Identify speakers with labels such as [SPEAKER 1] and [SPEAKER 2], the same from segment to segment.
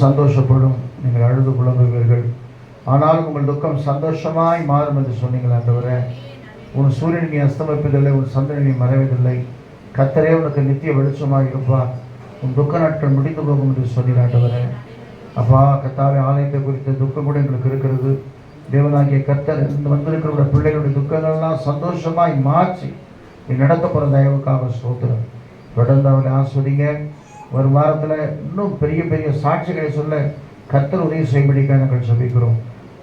[SPEAKER 1] சந்தோஷப்படும். நீங்கள் அழுது புலம்புவீர்கள். ஆனால் உங்கள் துக்கம் சந்தோஷமாய் மாறும் என்று சொன்னீங்கள் ஆண்டவரே. உன் சூரியன் நீ அஸ்தமிப்பதில்லை உன் சந்திரன் நீ மறைவதில்லை. கத்தரே உனக்கு நித்திய வெளிச்சமாக இருப்பா. உன் துக்க நாட்கள் முடிந்து போகும் என்று சொன்னீர் ஆண்டவரே. அப்பா கத்தாவை ஆலயத்தை குறித்த துக்கம் கூட எங்களுக்கு இருக்கிறது. தேவனாகிய கத்தர் இந்த வந்திருக்கிற பிள்ளைகளுடைய துக்கங்கள்லாம் சந்தோஷமாய் மாற்றி நீ நடத்த போகிற தயவுக்காக சோத்திரம் தொடர்ந்து அவரை ஆஸ்வதிங்க. ஒரு வாரத்தில் இன்னும் பெரிய பெரிய சாட்சிகளை சொல்ல கத்தர் உதவி செய்யும்படிக்காக நாங்கள் சபிக்கிறோம்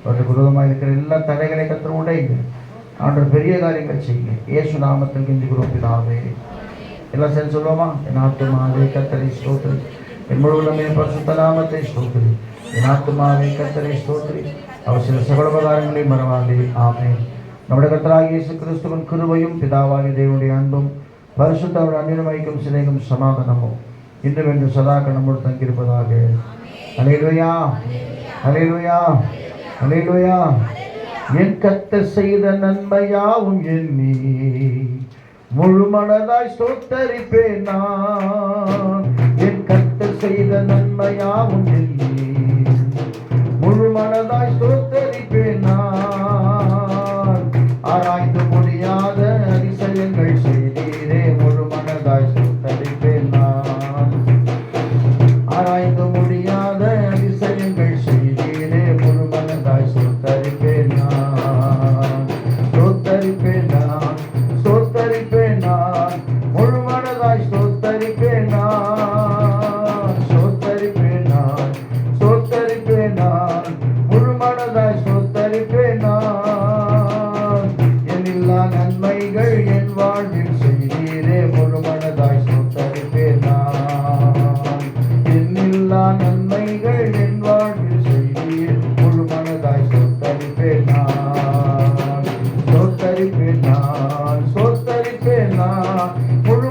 [SPEAKER 1] அவருக்கு விரோதமாக இருக்கிற எல்லா தடைகளை கத்தர் உடைங்க ஆண்டவர் பெரிய காரியங்கள் செய்யுங்க. இயேசு நாமத்தில் கெஞ்சுகிறோம் பிதாவே. எல்லாம் சேர்ந்து சொல்லுவோமா? என் ஆத்துமாவே கத்தரை ஸ்தோத்ரி என் முழுவதுமே பரிசுத்த நாமத்தை ஸ்தோத்ரி என் ஆத்துமாவே கத்தரை ஸ்தோத்ரி அவர் சில சகலபகாரங்களையும் மறவாதே. ஆமே நம்முடைய கத்தராகிய இயேசு கிறிஸ்துவின் கிருபையும் பிதாவாகிய தேவனுடைய அன்பும் பரிசுத்த அவர் அந்நியமைக்கும் சிலைக்கும் இன்றும் என்று சதா நம்மோடு தங்கியிருப்பதாக. அலையிலுயா அலையிலுயா அலையிலுயா என் கத்த செய்த நன்மையாவும் எண்ணி முழு மனதாய் ஸ்தோத்தரிப்பேன் நான். என் கத்த செய்த நன்மையாவும் எண்ணி நான்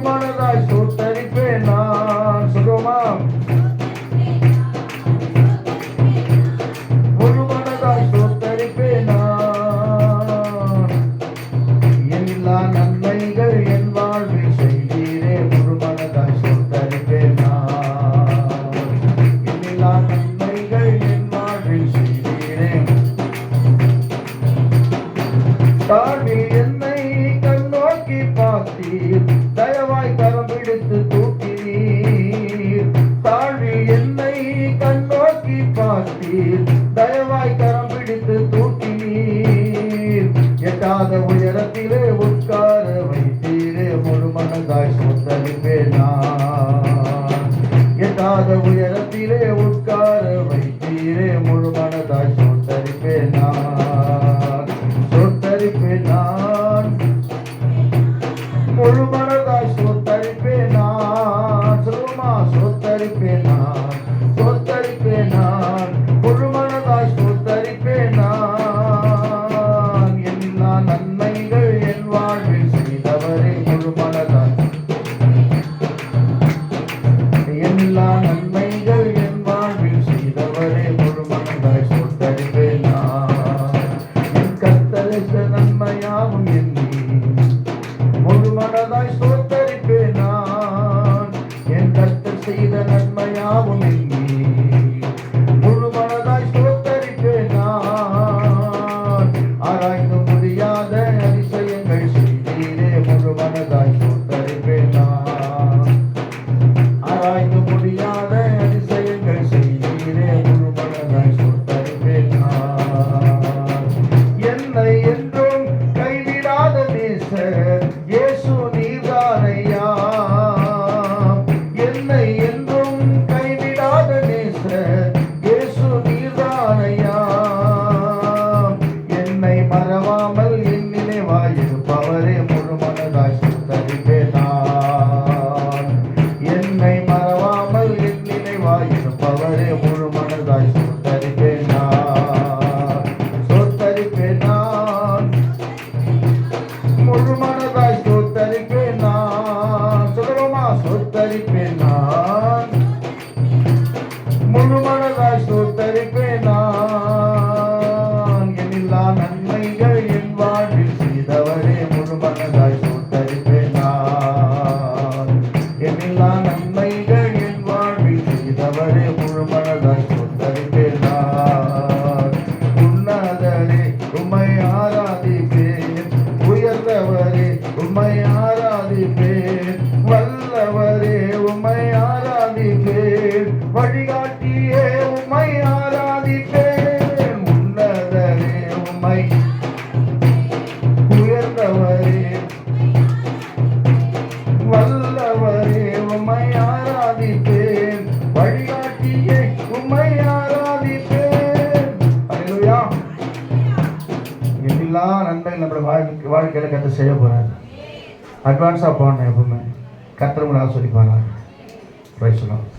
[SPEAKER 1] நன்மையாகும் எண்ணி சொல்லுவோமா சொத்தரிப்பேன் நான் முழு மனதாய் வழிகாட்டியே உமை ஆராதிப்பேன். உன்னதனே உமை உயர்ந்தவரே. வல்லவரே உமை ஆராதிப்பேன். வழிகாட்டியே உமை ஆராதிப்பேன். அலையா எல்லா நன்மைகள் நம்மளோட வாழ்க்கை வாழ்க்கையில கற்று செய்ய போகிறாங்க அட்வான்ஸாக போனேன் எப்பவுமே கத்துறவங்களாக சொல்லி போகிறாங்க பேசலாம்